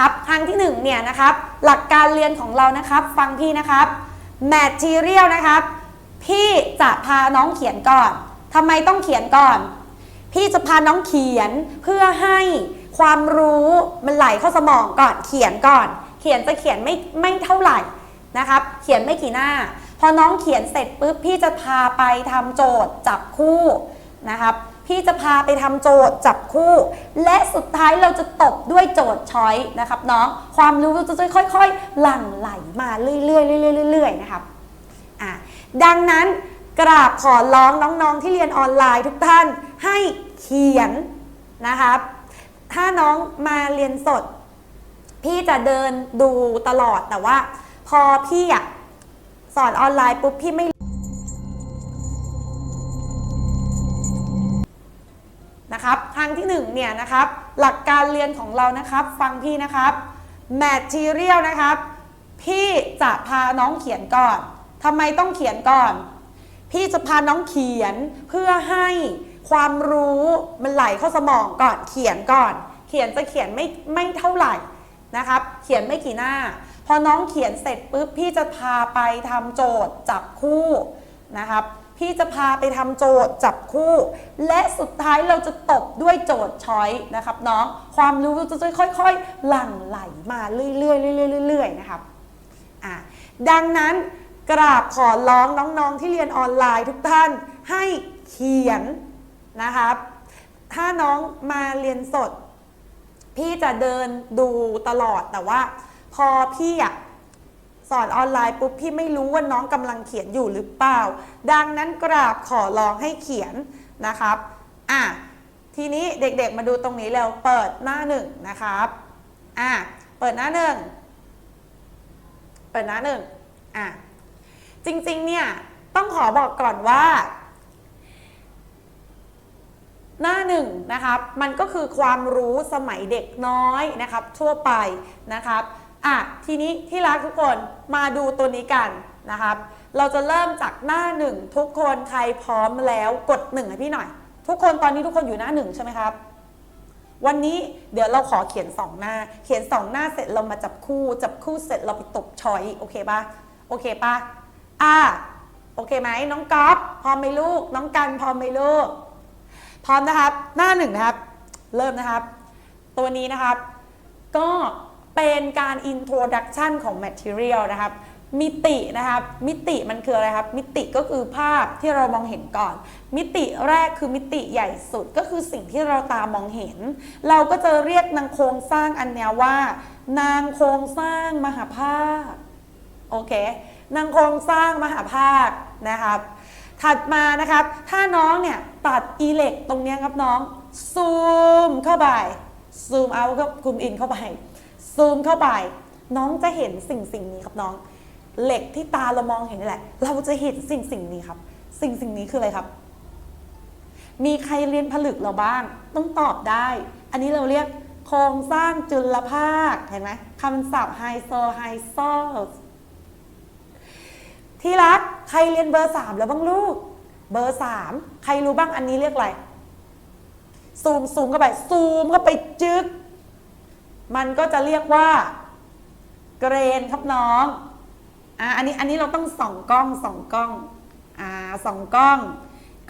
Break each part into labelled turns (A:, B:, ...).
A: นะครับ ครั้งที่หนึ่งเนี่ยนะครับ หลักการเรียนของเรานะครับ ฟังพี่นะครับ material นะครับ พี่จะพาน้องเขียนก่อนทำไมต้องเขียนก่อน พี่จะพาน้องเขียนเพื่อให้ความรู้มันไหลเข้าสมองก่อนเขียนก่อน เขียนจะเขียนไม่ไม่เท่าไหร่นะครับ เขียนไม่กี่หน้า พอน้องเขียนเสร็จปุ๊บพี่จะพาไปทำโจทย์จับคู่นะครับ พี่จะพาไปทำโจทย์จับคู่ และสุดท้ายเราจะตบด้วยโจทย์ช้อยนะครับน้องความรู้จะค่อยๆ หลั่งไหลมาเรื่อยๆเรื่อยๆเรื่อยๆนะครับอะดังนั้นกราบขอร้องน้องๆที่เรียนออนไลน์ทุกท่านให้เขียนนะครับ ถ้าน้องมาเรียนสด พี่จะเดินดูตลอดแต่ว่า พอพี่อะสอนออนไลน์ปุ๊บพี่ไม่ เนี่ยนะครับ หลักการเรียนของเรานะครับ ฟังพี่นะครับ material นะครับ พี่จะพาน้องเขียนก่อนทำไมต้องเขียนก่อน พี่จะพาน้องเขียนเพื่อให้ความรู้มันไหลเข้าสมองก่อนเขียนก่อน เขียนจะเขียนไม่ไม่เท่าไหร่นะครับ เขียนไม่กี่หน้า พอน้องเขียนเสร็จปุ๊บพี่จะพาไปทำโจทย์จับคู่นะครับ พี่จะพาไปทำโจทย์จับคู่ และสุดท้ายเราจะตบด้วยโจทย์ช้อยนะครับน้องความรู้จะค่อยๆ หลั่งไหลมาเรื่อยๆเรื่อยๆเรื่อยๆนะครับอะดังนั้นกราบขอร้องน้องๆที่เรียนออนไลน์ทุกท่านให้เขียนนะครับ ถ้าน้องมาเรียนสด พี่จะเดินดูตลอดแต่ว่า พอพี่อะ สอนออนไลน์ปุ๊บพี่ไม่รู้ว่าน้องกำลังเขียนอยู่หรือเปล่า ดังนั้นกราบขอร้องให้เขียนนะครับอะทีนี้เด็กๆมาดูตรงนี้แล้วเปิดหน้าหนึ่งนะครับอะเปิดหน้าหนึ่งเปิดหน้าหนึ่งอะจริงๆเนี่ยต้องขอบอกก่อนว่า หน้าหนึ่งนะครับ มันก็คือความรู้สมัยเด็กน้อยนะครับ ทั่วไปนะครับ อะทีนี้ที่รักทุกคนมาดูตัวนี้กันนะครับ เราจะเริ่มจากหน้าหนึ่งทุกคนใครพร้อมแล้วกดหนึ่งให้พี่หน่อย ทุกคนตอนนี้ทุกคนอยู่หน้าหนึ่งใช่ไหมครับ วันนี้เดี๋ยวเราขอเขียนสองหน้า เขียนสองหน้าเสร็จเรามาจับคู่ จับคู่เสร็จเราไปตบชอยโอเคปะโอเคปะอ่าโอเคไหมน้องก๊อฟพร้อมไหมลูก น้องกันพร้อมไหมลูก พร้อมนะครับ หน้าหนึ่งนะครับ เริ่มนะครับ ตัวนี้นะครับ ก็ เป็นการ introduction ของ material นะครับมิตินะครับมิติมันคืออะไรครับ มิติก็คือภาพที่เรามองเห็นก่อน มิติแรกคือมิติใหญ่สุดก็คือสิ่งที่เราตามองเห็น เราก็จะเรียกนางโครงสร้างอันนี้ว่า นางโครงสร้างมหาภาคโอเคนางโครงสร้างมหาภาคนะครับ ถัดมานะครับ ถ้าน้องเนี่ยตัดอีเล็กตรงนี้ครับน้องซูมเข้าไปซูมเอาก็คุมอินเข้าไป ซูมเข้าไป น้องจะเห็นสิ่งสิ่งนี้ครับน้อง เหล็กที่ตาเรามองเห็นนี่แหละ เราจะเห็นสิ่งสิ่งนี้ครับ สิ่งสิ่งนี้คืออะไรครับ มีใครเรียนผลึกเราบ้าง ต้องตอบได้ อันนี้เราเรียกโครงสร้างจุลภาค เห็นไหมคำศัพท์ไฮโซไฮโซที่รักใครเรียนเบอร์สามแล้วบ้างลูก เบอร์สามใครรู้บ้างอันนี้เรียกอะไรซูมซูมเข้าไปซูมเข้าไปจึ๊ก มันก็จะเรียกว่าเกรนครับน้องอ่าอันนี้อันนี้เราต้องส่องกล้องส่องกล้องอ่าส่องกล้อง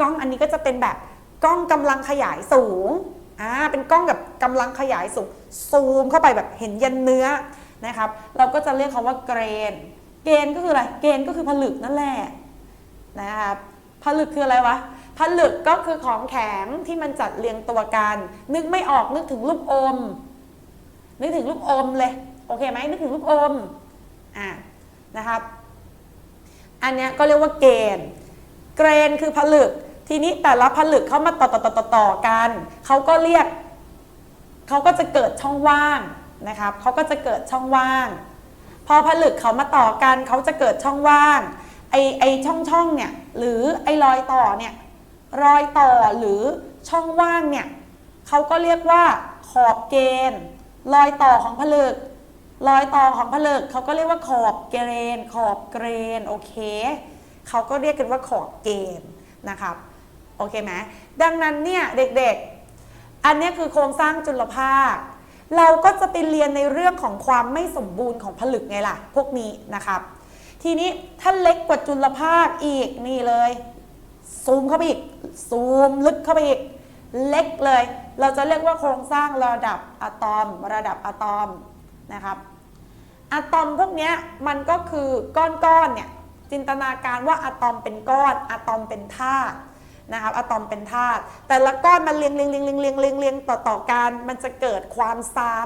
A: กล้องอันนี้ก็จะเป็นแบบกล้องกำลังขยายสูงอ่าเป็นกล้องแบบกำลังขยายสูงซูมเข้าไปแบบเห็นยันเนื้อนะครับ เราก็จะเรียกเขาว่าเกรน เกณฑ์ก็คืออะไร เกณฑ์ก็คือผลึกนั่นแหละนะครับผลึกคืออะไรวะผลึกก็คือของแข็งที่มันจัดเรียงตัวกัน นึกไม่ออกนึกถึงลูกอม นึกถึงลูกอมเลยโอเคไหมนึกถึงลูกอมอ่านะครับ อันเนี้ยก็เรียกว่าเกณฑ์เกรนคือผลึก ทีนี้แต่ละผลึกเข้ามาต่อต่อต่อต่อต่อกันเขาก็เรียกเขาก็จะเกิดช่องว่างนะครับเขาก็จะเกิดช่องว่าง พอผลึกเขามาต่อกันเขาจะเกิดช่องว่างไอไอช่องช่องเนี่ยหรือไอรอยต่อเนี่ยรอยต่อหรือช่องว่างเนี่ยเขาก็เรียกว่าขอบเกณฑ์ รอยต่อของผลึก รอยต่อของผลึกเขาก็เรียกว่าขอบเกรน ขอบเกรนโอเคเขาก็เรียกกันว่าขอบเกณฑ์นะครับโอเคไหมดังนั้นเนี่ยเด็กๆ อันนี้คือโครงสร้างจุลภาค เราก็จะไปเรียนในเรื่องของความไม่สมบูรณ์ของผลึกไงล่ะ พวกนี้นะครับ ทีนี้ถ้าเล็กกว่าจุลภาคอีกนี่เลย ซูมเข้าไปอีก ซูมลึกเข้าไปอีก เล็กเลย เราจะเรียกว่าโครงสร้างระดับอะตอม ระดับอะตอมนะครับอะตอมพวกนี้มันก็คือก้อนๆเนี่ยจินตนาการว่าอะตอมเป็นก้อนอะตอมเป็นธาตุนะครับอะตอมเป็นธาตุแต่ละก้อนมันเรียงเรียงเรียงเรียงเรียงเรียงเรียงต่อต่อกันมันจะเกิดความซ้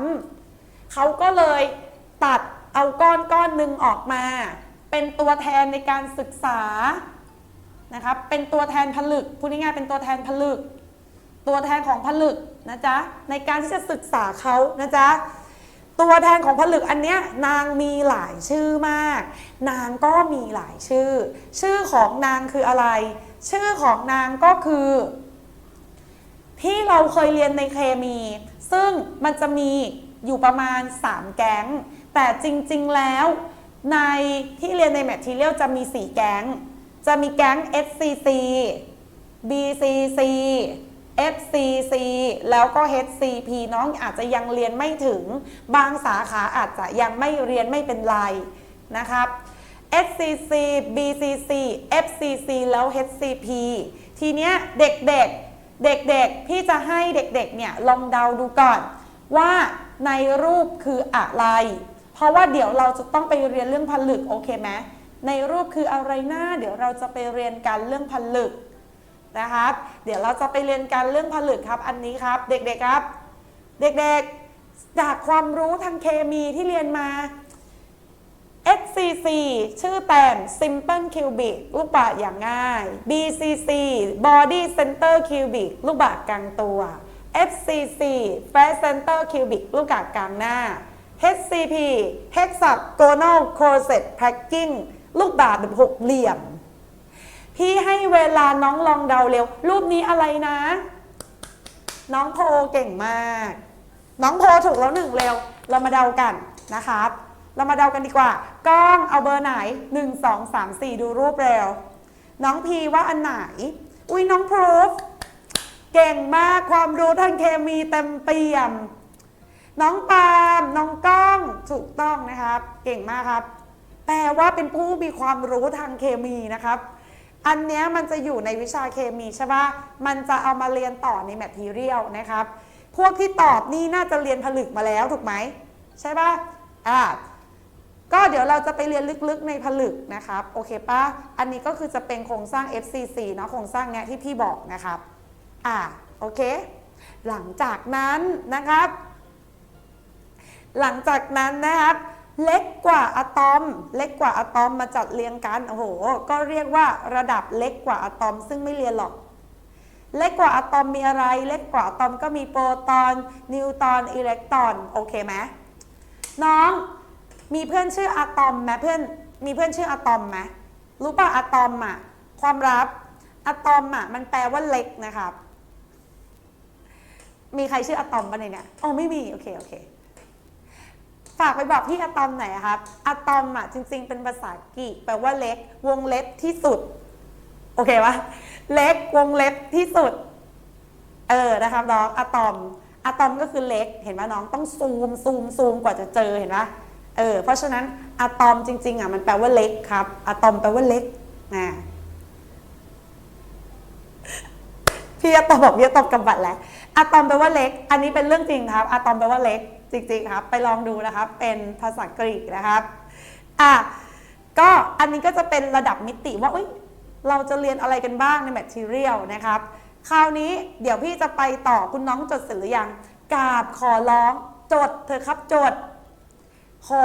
A: ำเขาก็เลยตัดเอาก้อนก้อนหนึ่งออกมา เป็นตัวแทนในการศึกษานะครับเป็นตัวแทนผลึกพูดง่ายๆเป็นตัวแทนผลึก ตัวแทนของผลึกนะจ๊ะในการที่จะศึกษาเขานะจ๊ะตัวแทนของผลึกอันเนี้ยนางมีหลายชื่อมาก นางก็มีหลายชื่อ ชื่อของนางคืออะไร ชื่อของนางก็คือ ที่เราเคยเรียนในเคมี ซึ่งมันจะมีอยู่ประมาณ 3 แก๊ง แต่จริงๆแล้วในที่เรียนในแมททีเรียลจะมี 4 แก๊ง จะมีแก๊ง SCC BCC FCC แล้วก็ HCP น้องอาจจะยังเรียนไม่ถึง บางสาขาอาจจะยังไม่เรียนไม่เป็นไรนะครับ SCC BCC FCC แล้ว HCP ทีเนี้ยเด็กๆ เด็กๆ พี่จะให้เด็กๆ เนี่ยลองเดาดูก่อน ว่าในรูปคืออะไร เพราะว่าเดี๋ยวเราจะต้องไปเรียนเรื่องผลึกโอเคไหมในรูปคืออะไรนะเดี๋ยวเราจะไปเรียนกันเรื่องผลึก นะครับ เดี๋ยวเราจะไปเรียนการเรื่องผลึกครับ อันนี้ครับ เด็กๆครับ เด็กๆ จากความรู้ทางเคมีที่เรียนมา SCC ชื่อแต่ง Simple Cubic ลูกบาศก์อย่างง่าย BCC Body Center Cubic ลูกบาศก์กลางตัว FCC Face Center Cubic ลูกบาศก์กลางหน้า HCP Hexagonal Closet Packing ลูกบาศก์แบบหกเหลี่ยม พี่ให้เวลาน้องลองเดาเร็ว รูปนี้อะไรนะ น้องโพเก่งมาก น้องโพถูกแล้วหนึ่งเร็ว เรามาเดากันนะครับ เรามาเดากันดีกว่ากล้องเอาเบอร์ไหน1 2 3 4ดูรูปเร็ว น้องพีว่าอันไหน อุ้ยน้องพรูฟเก่งมากความรู้ทางเคมีเต็มเปี่ยม น้องปาล์มน้องก้องถูกต้องนะครับ เก่งมากครับ แปลว่าเป็นผู้มีความรู้ทางเคมีนะครับ อันเนี้ยมันจะอยู่ในวิชาเคมีใช่ปะมันจะเอามาเรียนต่อในแมททีเรียลนะครับ พวกที่ตอบนี่น่าจะเรียนผลึกมาแล้วถูกไหมใช่ปะอ่าก็เดี๋ยวเราจะไปเรียนลึกๆในผลึกนะครับ โอเคปะอันนี้ก็คือจะเป็นโครงสร้าง FCC เนาะโครงสร้างเนี้ยที่พี่บอกนะครับ อ่า โอเค หลังจากนั้นนะครับ หลังจากนั้นนะครับ เล็กกว่าอะตอม เล็กกว่าอะตอมมาจัดเรียงกันโอ้โห ก็เรียกว่าระดับเล็กกว่าอะตอม ซึ่งไม่เรียนหรอก เล็กกว่าอะตอมมีอะไร เล็กกว่าอะตอมก็มีโปรตอน นิวตอน อิเล็กตรอน โอเคไหมน้องมีเพื่อนชื่ออะตอมไหมเพื่อนมีเพื่อนชื่ออะตอมไหมรู้ป่ะอะตอมอะความลับอะตอมอะมันแปลว่าเล็กนะครับ มีใครชื่ออะตอมปะในเนี่ยอ๋อไม่มี โอเค โอเค ฝากไปบอกพี่อะตอมหน่อยอะครับอะตอมอะจริง ๆ เป็นภาษากรีกแปลว่าเล็ก วงเล็บที่สุด โอเคปะเล็กวงเล็บที่สุด เออนะครับน้องอะตอมอะตอมก็คือเล็ก เห็นไหมน้องต้องซูมซูมซูมกว่าจะเจอเห็นปะเออเพราะฉะนั้นอะตอมจริง ๆอะมันแปลว่าเล็กครับอะตอมแปลว่าเล็กนะพี่อะตอมบอกพี่อะตอมกำบัดแล้วอะตอมแปลว่าเล็ก อันนี้เป็นเรื่องจริงครับอะตอมแปลว่าเล็ก จริงๆครับไปลองดูนะครับเป็นภาษากรีกนะครับอะก็อันนี้ก็จะเป็นระดับมิติว่าเอ้ยเราจะเรียนอะไรกันบ้างในแมทเทียลนะครับ คราวนี้เดี๋ยวพี่จะไปต่อคุณน้องจดเสร็จหรือยังกราบขอร้องจดเธอครับจดขอ